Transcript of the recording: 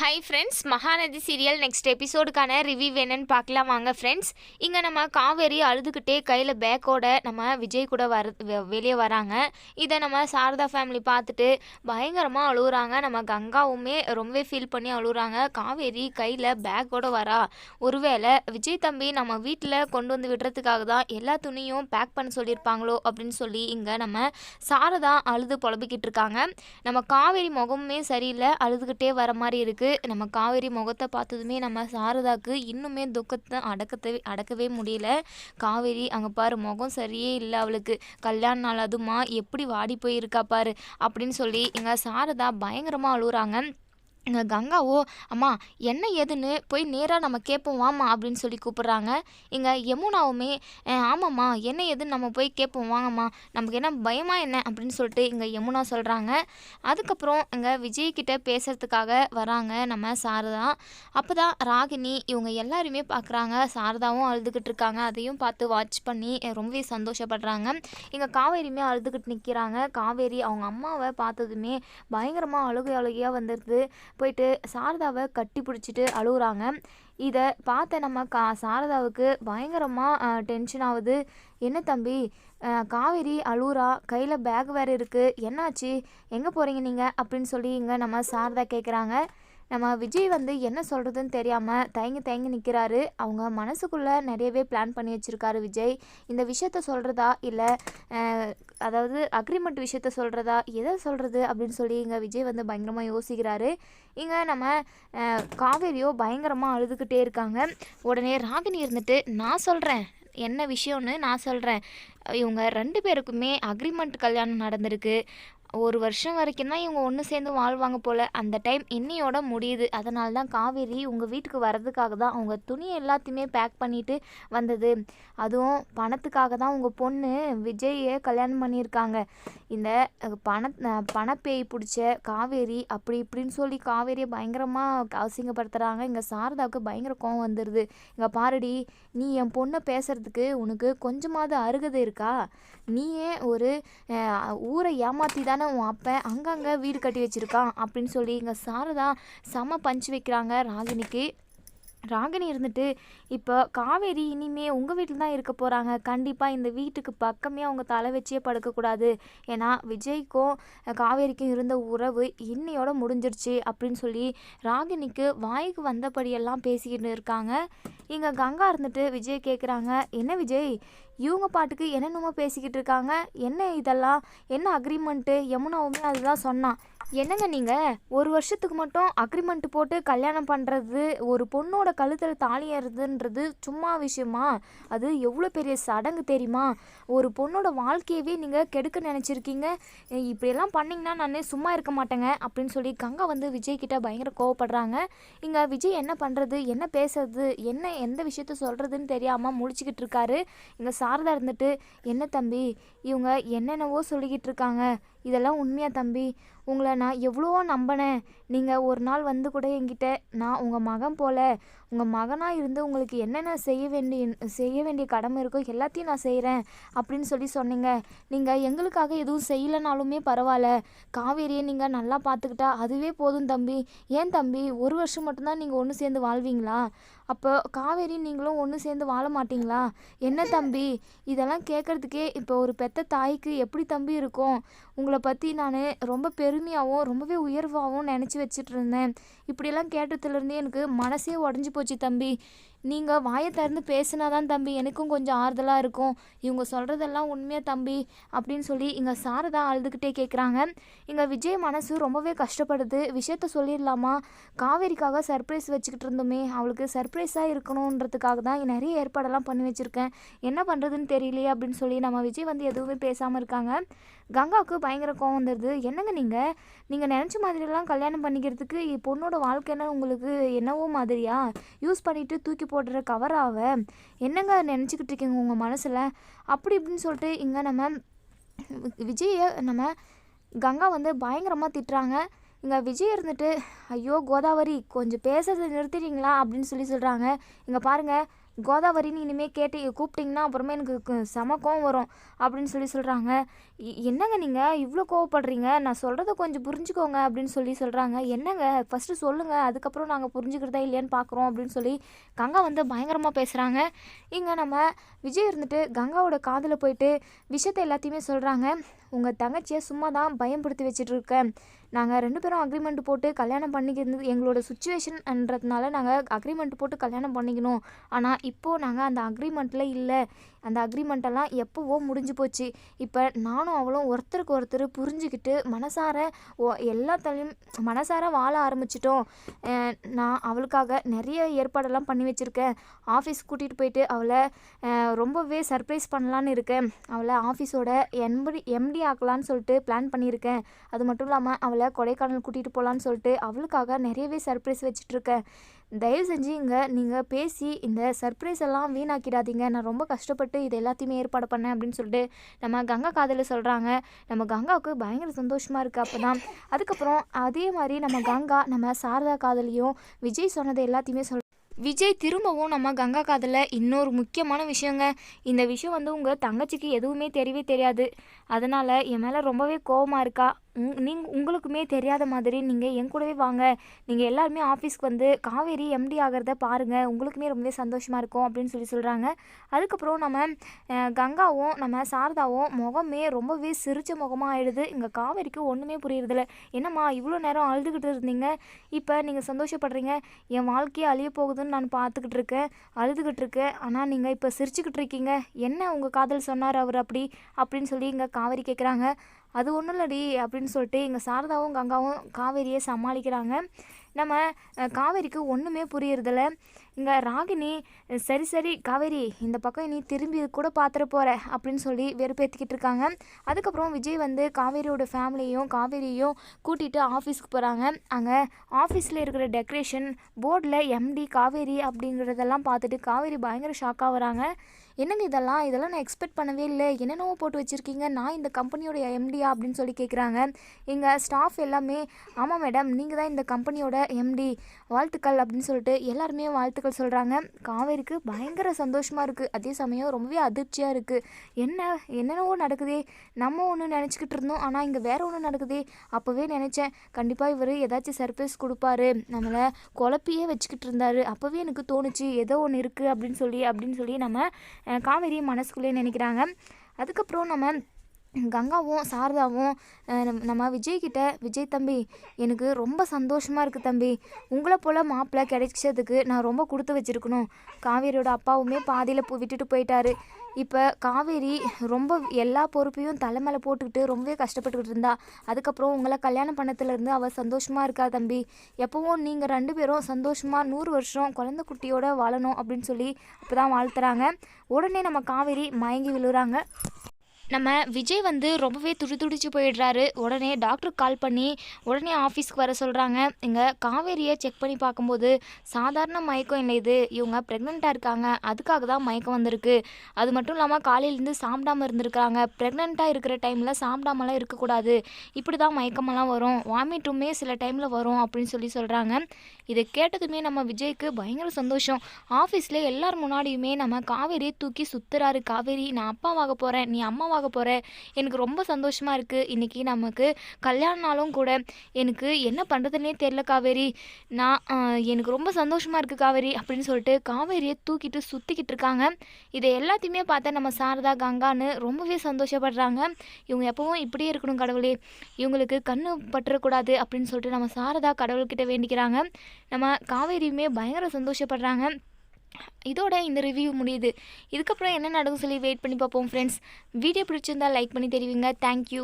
Hi friends Mahanadi serial next எபிசோடுக்கான review என்னன்னு பார்க்கலாம். வாங்க ஃப்ரெண்ட்ஸ் இங்கே நம்ம காவேரி அழுதுகிட்டே கையில் பேக்கோட நம்ம விஜய் கூட வர வெளியே வராங்க. இதை நம்ம சாரதா ஃபேமிலி பார்த்துட்டு பயங்கரமாக அழுகுறாங்க நம்ம கங்காவுமே ரொம்பவே ஃபீல் பண்ணி அழுகுறாங்க காவேரி கையில் பேக்கோட வரா. ஒருவேளை விஜய் தம்பி நம்ம வீட்டில் கொண்டு வந்து விடுறதுக்காக தான் எல்லா துணியும் பேக் பண்ண சொல்லியிருப்பாங்களோ அப்படின்னு சொல்லி இங்கே நம்ம சாரதா அழுது புலம்பிக்கிட்டு இருக்காங்க. நம்ம காவேரி முகமுமே சரியில்லை அழுதுகிட்டே வர மாதிரி இருக்குது நம்ம காவேரி முகத்தை பார்த்ததுமே நம்ம சாரதாக்கு இன்னுமே துக்கத்தை அடக்கத்தை அடக்கவே முடியல. காவேரி அங்கே பாரு முகம் சரியே இல்லை அவளுக்கு. கல்யாண நாள் அதுமா எப்படி வாடி போயிருக்கா பாரு அப்படின்னு சொல்லி எங்கள் சாரதா பயங்கரமாக அழுகுறாங்க கங்காவோ அம்மா என்ன ஏதுன்னு போய் நேராக நம்ம கேட்போம் வாமா அப்படின்னு சொல்லி கூப்பிட்றாங்க. இங்கே யமுனாவுமே ஆமாம்மா என்ன ஏதுன்னு நம்ம போய் கேட்போம் வாங்கம்மா நமக்கு என்ன பயமா என்ன? அப்படின்னு சொல்லிட்டு இங்கே யமுனா சொல்கிறாங்க அதுக்கப்புறம் இங்கே விஜய் பேசுகிறதுக்காக வராங்க நம்ம சாரதா. அப்போ தான் ராகினி இவங்க எல்லாருமே பார்க்குறாங்க சாரதாவும் அழுதுகிட்டு இருக்காங்க. அதையும் பார்த்து வாட்ச் பண்ணி ரொம்பவே சந்தோஷப்படுறாங்க. இங்கே காவேரியுமே அழுதுகிட்டு நிற்கிறாங்க காவேரி அவங்க அம்மாவை பார்த்ததுமே பயங்கரமாக அழுகை அழுகையாக வந்துடுது போயிட்டு சாரதாவை கட்டி பிடிச்சிட்டு அழுகுறாங்க. இதை பார்த்த நம்ம கா சாரதாவுக்கு பயங்கரமாக டென்ஷன் ஆகுது. என்ன தம்பி? காவேரி அழுகுறா. கையில் பேக் வேறு இருக்குது என்னாச்சு? எங்கே போகிறீங்க நீங்கள் அப்படின்னு சொல்லி இங்கே நம்ம சாரதா கேட்குறாங்க நம்ம விஜய் வந்து என்ன சொல்கிறதுன்னு தெரியாமல் தயங்கி தயங்கி நிற்கிறாரு அவங்க மனசுக்குள்ளே நிறையவே பிளான் பண்ணி வச்சுருக்காரு விஜய். இந்த விஷயத்த சொல்கிறதா இல்லை அதாவது அக்ரிமெண்ட் விஷயத்த சொல்கிறதா எதை சொல்கிறது அப்படின்னு சொல்லி இங்கே விஜய் வந்து பயங்கரமாக யோசிக்கிறாரு. இங்கே நம்ம காவேரியோ பயங்கரமாக அழுதுகிட்டே இருக்காங்க. உடனே ராகினி இருந்துட்டு நான் சொல்கிறேன் என்ன விஷயம்னு நான் சொல்கிறேன் இவங்க ரெண்டு பேருக்குமே அக்ரிமெண்ட் கல்யாணம் நடந்திருக்கு. ஒரு வருஷம் வரைக்கும் தான் இவங்க ஒன்று சேர்ந்து வாழ்வாங்க போல். அந்த டைம் இன்னையோட முடியுது. அதனால தான் காவேரி உங்கள் வீட்டுக்கு வர்றதுக்காக தான் அவங்க துணி எல்லாத்தையுமே பேக் பண்ணிட்டு வந்தது. அதுவும் பணத்துக்காக தான் உங்கள் பொண்ணு விஜயை கல்யாணம் பண்ணியிருக்காங்க. இந்த பண பணப்பேய் பிடிச்ச காவேரி அப்படி இப்படின்னு சொல்லி காவேரியை பயங்கரமாக அசிங்கப்படுத்துகிறாங்க இங்கே சாரதாவுக்கு பயங்கர கோவம் வந்துடுது இங்கே பாருடி நீ என் பொண்ணை பேசுகிறதுக்கு உனக்கு கொஞ்சமாவது அருகதை இருக்கா? நீயே ஒரு ஊரை ஏமாற்றி தான் உன் அப்பன்? அங்கங்கே வீடு கட்டி வச்சிருக்கான் அப்படின்னு சொல்லி இங்கே சாரதா செம பஞ்சு வைக்கிறாங்க ராகினிக்கு ராகினி இருந்துட்டு இப்போ காவேரி இனிமே உங்கள் வீட்டில் தான் இருக்க போகிறாங்க கண்டிப்பாக இந்த வீட்டுக்கு பக்கமே அவங்க தலை வச்சே படுக்கக்கூடாது. ஏன்னா விஜய்க்கும் காவேரிக்கும் இருந்த உறவு இன்னையோட முடிஞ்சிருச்சு அப்படின்னு சொல்லி ராகினிக்கு வாய்க்கு வந்தபடியெல்லாம் பேசிக்கிட்டு இருக்காங்க. இங்கே கங்கா இருந்துட்டு விஜய் கேட்குறாங்க என்ன விஜய்? இவங்க பாட்டுக்கு என்னென்னமோ பேசிக்கிட்டு இருக்காங்க. என்ன இதெல்லாம்? என்ன அக்ரிமெண்ட்டு யமுனாவுமே அதுதான் சொன்னான். என்னங்க நீங்கள் ஒரு வருஷத்துக்கு மட்டும் அக்ரிமெண்ட் போட்டு கல்யாணம் பண்ணுறது ஒரு பொண்ணோட கழுத்தில் தாலி ஏறுறதுன்றது சும்மா விஷயமா? அது எவ்வளோ பெரிய சடங்கு தெரியுமா? ஒரு பொண்ணோட வாழ்க்கையவே நீங்கள் கெடுக்க நினச்சிருக்கீங்க. இப்படியெல்லாம் பண்ணிங்கன்னா நான் சும்மா இருக்க மாட்டேங்க அப்படின்னு சொல்லி கங்கா வந்து விஜய் கிட்ட பயங்கர கோவப்படுறாங்க. இங்கே விஜய் என்ன பண்ணுறது என்ன பேசுறது? என்ன எந்த விஷயத்த சொல்கிறதுன்னு தெரியாமல் முடிச்சுக்கிட்டு இருக்காரு. இங்கே சாரதா இருந்துட்டு என்ன தம்பி இவங்க என்னென்னவோ சொல்லிக்கிட்டு இருக்காங்க. இதெல்லாம் உண்மையா தம்பி. உங்களை நான் எவ்வளவோ நம்பினேன். நீங்கள் ஒரு நாள் வந்து கூட என்கிட்ட நான் உங்கள் மகன் போல உங்கள் மகனாக இருந்து உங்களுக்கு என்னென்ன செய்ய வேண்டிய செய்ய வேண்டிய கடமை இருக்கோ எல்லாத்தையும் நான் செய்கிறேன் அப்படின்னு சொல்லி சொன்னீங்க. நீங்கள் எங்களுக்காக எதுவும் செய்யலைனாலுமே பரவாயில்ல. காவேரியை நீங்கள் நல்லா பார்த்துக்கிட்டா அதுவே போதும் தம்பி. ஏன் தம்பி? ஒரு வருஷம் மட்டும்தான் நீங்கள் ஒன்று சேர்ந்து வாழ்வீங்களா? அப்போ காவேரி நீங்களும் ஒன்று சேர்ந்து வாழ மாட்டீங்களா? என்ன தம்பி? இதெல்லாம் கேட்குறதுக்கே இப்போ ஒரு பெத்த தாய்க்கு எப்படி தம்பி இருக்கும்? உங்களை பற்றி நான் ரொம்ப பெருமையாகவும் ரொம்பவே உயர்வாகவும் நினச்சி வச்சுட்டு இருந்தேன். இப்படியெல்லாம் கேட்டதுலேருந்தே எனக்கு மனசே உடஞ்சி போச்சு தம்பி நீங்கள் வாயை திறந்து பேசினா தான் தம்பி. எனக்கும் கொஞ்சம் ஆறுதலாக இருக்கும். இவங்க சொல்கிறதெல்லாம் உண்மையா தம்பி அப்படின்னு சொல்லி இங்கே சாரதா அழுதுகிட்டே கேட்குறாங்க இங்கே விஜய் மனசு ரொம்பவே கஷ்டப்படுது. விஷயத்த சொல்லிடலாமா? காவேரிக்காக சர்ப்ரைஸ் வச்சுக்கிட்டு இருந்தோமே. அவளுக்கு சர்ப்ரைஸாக இருக்கணுன்றதுக்காக தான் நிறைய ஏற்பாடெல்லாம் பண்ணி வச்சுருக்கேன். என்ன பண்ணுறதுன்னு தெரியலையே அப்படின்னு சொல்லி நம்ம விஜய் வந்து எதுவுமே பேசாமல் இருக்காங்க. கங்காவுக்கு பயங்கர கோவம் வந்துடுது என்னங்க நீங்கள் நீங்கள் நினச்ச மாதிரிலாம் கல்யாணம் பண்ணிக்கிறதுக்கு பொண்ணோட வாழ்க்கைன்னா உங்களுக்கு என்னவோ மாதிரியா? யூஸ் பண்ணிவிட்டு தூக்கி போடுற கவராவ என்னங்க நினச்சிக்கிட்டு இருக்கீங்க உங்கள் மனசில்? அப்படி இப்படின்னு சொல்லிட்டு இங்கே நம்ம விஜயை நம்ம கங்கா வந்து பயங்கரமாக திட்டுறாங்க. இங்கே விஜய் இருந்துட்டு ஐயோ கோதாவரி கொஞ்சம் பேசுறதை நிறுத்திட்டீங்களா? அப்படின்னு சொல்லி சொல்கிறாங்க இங்கே பாருங்கள் கோதாவரின்னு இனிமேல் கேட்டு கூப்பிட்டிங்கன்னா அப்புறமே எனக்கு செம கோவம் வரும் அப்படின்னு சொல்லி சொல்கிறாங்க என்னங்க நீங்கள் இவ்வளோ கோவப்படுறீங்க? நான் சொல்கிறத கொஞ்சம் புரிஞ்சுக்கோங்க அப்படின்னு சொல்லி சொல்கிறாங்க என்னங்க? ஃபஸ்ட்டு சொல்லுங்கள் அதுக்கப்புறம் நாங்கள் புரிஞ்சுக்கிறதா இல்லையான்னு பார்க்குறோம் அப்படின்னு சொல்லி கங்கா வந்து பயங்கரமாக பேசுகிறாங்க இங்கே நம்ம விஜய் இருந்துட்டு கங்காவோட காதில் போயிட்டு விஷயத்தை எல்லாத்தையுமே சொல்கிறாங்க உங்கள் தங்கச்சியை சும்மா தான் பயன்படுத்தி வச்சுட்டு இருக்கேன் நாங்கள் ரெண்டு பேரும் அக்ரிமெண்ட் போட்டு கல்யாணம் பண்ணிக்கிறது எங்களோட சுச்சுவேஷன்ன்றதுனால நாங்கள் அக்ரிமெண்ட் போட்டு கல்யாணம் பண்ணிக்கணும். ஆனால் இப்போது நாங்கள் அந்த அக்ரிமெண்ட்டில் இல்லை. அந்த அக்ரிமெண்ட்டெல்லாம் எப்போவோ முடிஞ்சு போச்சு. இப்போ நானும் அவளும் ஒருத்தருக்கு ஒருத்தர் புரிஞ்சுக்கிட்டு மனசார ஓ எல்லாத்தாலையும் மனசார வாழ ஆரம்பிச்சிட்டோம். நான் அவளுக்காக நிறைய ஏற்பாடெல்லாம் பண்ணி வச்சுருக்கேன். ஆஃபீஸ் கூட்டிகிட்டு போயிட்டு அவளை ரொம்பவே சர்ப்ரைஸ் பண்ணலான்னு இருக்கேன். அவளை ஆஃபீஸோட எம்படி எம்டி ஆக்கலான்னு சொல்லிட்டு பிளான் பண்ணியிருக்கேன். அது மட்டும் இல்லாமல் அவளை கொடைக்கானல் கூட்டிகிட்டு போகலான்னு சொல்லிட்டு அவளுக்காக நிறையவே சர்ப்ரைஸ் வச்சிட்ருக்கேன் தயவு செஞ்சு இங்கே நீங்கள் பேசி இந்த சர்ப்ரைஸ் எல்லாம் வீணாக்கிடாதீங்க. நான் ரொம்ப கஷ்டப்பட்டு இது எல்லாத்தையுமே ஏற்பாடு பண்ணேன் அப்படின்னு சொல்லிட்டு நம்ம கங்கா காதலில் சொல்கிறாங்க நம்ம கங்காவுக்கு பயங்கர சந்தோஷமாக இருக்குது அப்போ தான் அதுக்கப்புறம் அதே மாதிரி நம்ம கங்கா நம்ம சாரதா காதலியும் விஜய் சொன்னது எல்லாத்தையுமே சொல் விஜய் திரும்பவும் நம்ம கங்கா காதில் இன்னொரு முக்கியமான விஷயங்க. இந்த விஷயம் வந்து உங்கள் தங்கச்சிக்கு எதுவுமே தெரியவே தெரியாது. அதனால் என் மேலே ரொம்பவே கோவமாக இருக்கா? நீங்கள் உங்களுக்குமே தெரியாத மாதிரி நீங்கள் என் கூடவே வாங்க. நீங்கள் எல்லாருமே ஆஃபீஸ்க்கு வந்து காவேரி எம்டி ஆகிறத பாருங்கள் உங்களுக்குமே ரொம்பவே சந்தோஷமாக இருக்கும் அப்படின்னு சொல்லி சொல்கிறாங்க அதுக்கப்புறம் நம்ம கங்காவும் நம்ம சாரதாவும் முகமே ரொம்பவே சிரிச்ச முகமாக ஆயிடுது. இங்கே காவேரிக்கு ஒன்றுமே புரியுறதில்ல. என்னம்மா இவ்வளோ நேரம் அழுதுகிட்டு இருந்தீங்க? இப்போ நீங்கள் சந்தோஷப்படுறீங்க. என் வாழ்க்கையே அழிய போகுதுன்னு நான் பார்த்துக்கிட்டு இருக்கேன். அழுதுகிட்டு இருக்கேன். ஆனால் நீங்கள் இப்போ சிரிச்சுக்கிட்டு இருக்கீங்க. என்ன உங்கள் காதல் சொன்னார் அவர் அப்படி? அப்படின்னு சொல்லி இங்கே காவேரி கேட்குறாங்க அது ஒன்றும் இல்லடி அப்படின்னு சொல்லிட்டு இங்கே சாரதாவும் கங்காவும் காவேரியை சமாளிக்கிறாங்க. நம்ம காவேரிக்கு ஒன்றுமே புரியறதில்ல. இங்கே ராகினி சரி சரி காவேரி இந்த பக்கம் நீ திரும்பி கூட பார்த்துட்டு போகிற அப்படின்னு சொல்லி வெறுப்பேற்றிக்கிட்டு இருக்காங்க. அதுக்கப்புறம் விஜய் வந்து காவேரியோட ஃபேமிலியும் காவேரியையும் கூட்டிகிட்டு ஆஃபீஸ்க்கு போகிறாங்க அங்கே ஆஃபீஸில் இருக்கிற டெக்கரேஷன் போர்டில் எம்டி காவேரி அப்படிங்கிறதெல்லாம் பார்த்துட்டு காவேரி பயங்கர ஷாக்காக வராங்க. என்னங்க இதெல்லாம்? இதெல்லாம் நான் எக்ஸ்பெக்ட் பண்ணவே இல்லை. என்னென்னவோ போட்டு வச்சுருக்கீங்க. நான் இந்த கம்பெனியோடைய எம்டியா அப்படின்னு சொல்லி கேட்குறாங்க எங்கள் ஸ்டாஃப் எல்லாமே ஆமாம் மேடம் நீங்கள் தான் இந்த கம்பெனியோட எம்டி வாழ்த்துக்கள் அப்படின்னு சொல்லிட்டு எல்லாருமே வாழ்த்துக்கள் சொல்கிறாங்க காவேரிக்கு பயங்கர சந்தோஷமாக இருக்குது அதே சமயம் ரொம்பவே அதிர்ச்சியாக இருக்குது என்ன? என்னென்னவோ நடக்குதே. நம்ம ஒன்று நினச்சிக்கிட்டு இருந்தோம். ஆனால் இங்கே வேறு ஒன்று நடக்குதே. அப்போவே நினச்சேன் கண்டிப்பாக இவர் ஏதாச்சும் சர்ப்ரைஸ் கொடுப்பாரு. நம்மளை குழப்பியே வச்சுக்கிட்டு இருந்தார். அப்போவே எனக்கு தோணுச்சு ஏதோ ஒன்று இருக்குது அப்படின்னு சொல்லி அப்படின்னு சொல்லி நம்ம காவேரி மனசுக்குள்ளே நினைக்கிறாங்க. அதுக்கப்புறம் நம்ம கங்காவும் சாரதாவும் நம்ம- விஜய்கிட்ட விஜய் தம்பி எனக்கு ரொம்ப சந்தோஷமாக இருக்குது தம்பி. உங்களை போல் மாப்பிள்ளை கிடைச்சதுக்கு நான் ரொம்ப கொடுத்து வச்சிருக்கணும். காவேரியோட அப்பாவுமே பாதியில் போ விட்டுட்டு போயிட்டாரு. இப்போ காவேரி ரொம்ப எல்லா பொறுப்பையும் தலை மேலே போட்டுக்கிட்டு ரொம்பவே கஷ்டப்பட்டுக்கிட்டு இருந்தா. அதுக்கப்புறம் உங்களை கல்யாணம் பண்ணத்துலேருந்து அவள் சந்தோஷமாக இருக்கா தம்பி? எப்போவும் நீங்கள் ரெண்டு பேரும் சந்தோஷமாக நூறு வருஷம் குழந்தை குட்டியோட வாழணும் அப்படின்னு சொல்லி இப்போ தான் வாழ்த்துறாங்க. உடனே நம்ம காவேரி மயங்கி விழுறாங்க. நம்ம விஜய் வந்து ரொம்பவே துடி துடிச்சு போயிடுறாரு. உடனே டாக்டருக்கு கால் பண்ணி உடனே ஆஃபீஸ்க்கு வர சொல்கிறாங்க இங்கே காவேரியை செக் பண்ணி பார்க்கும்போது சாதாரண மயக்கம் இல்லை இது. இவங்க ப்ரெக்னெண்ட்டாக இருக்காங்க. அதுக்காக தான் மயக்கம் வந்திருக்கு. அது மட்டும் இல்லாமல் காலையிலேருந்து சாப்பிடாம இருந்திருக்காங்க ப்ரெக்னெண்ட்டாக இருக்கிற டைமில் சாப்பிடாமலாம் இருக்கக்கூடாது. இப்படி தான் மயக்கமெல்லாம் வரும். வாமிட்டுமே சில டைமில் வரும் அப்படின்னு சொல்லி சொல்கிறாங்க இதை கேட்டதுமே நம்ம விஜய்க்கு பயங்கர சந்தோஷம். ஆஃபீஸில் எல்லார் முன்னாடியுமே நம்ம காவேரியை தூக்கி சுத்துறாரு. காவேரி நான் அப்பாவாக போகிறேன் நீ அம்மாவாக போகிறேன் எனக்கு ரொம்ப சந்தோஷமாக இருக்குது இன்றைக்கி நமக்கு கல்யாண நாளும் கூட எனக்கு என்ன பண்ணுறதுனே தெரில காவேரி. நான் எனக்கு ரொம்ப சந்தோஷமாக இருக்குது காவேரி அப்படின்னு சொல்லிட்டு காவேரியை தூக்கிட்டு சுற்றிக்கிட்டு இருக்காங்க. இதை எல்லாத்தையுமே பார்த்தா நம்ம சாரதா கங்கான்னு ரொம்பவே சந்தோஷப்படுறாங்க. இவங்க எப்பவும் இப்படியே இருக்கணும் கடவுளே. இவங்களுக்கு கண்ணு பற்றக்கூடாது அப்படின்னு சொல்லிட்டு நம்ம சாரதா கடவுள்கிட்ட வேண்டிக்கிறாங்க. நம்ம காவேரியுமே பயங்கர சந்தோஷப்படுறாங்க. இதோட இந்த ரிவ்யூ முடியுது. இதுக்கப்புறம் என்ன நடக்கும் சொல்லி வெயிட் பண்ணி பார்ப்போம் ஃப்ரெண்ட்ஸ் வீடியோ பிடிச்சிருந்தா லைக் பண்ணி தெரிவிங்க. தேங்க்யூ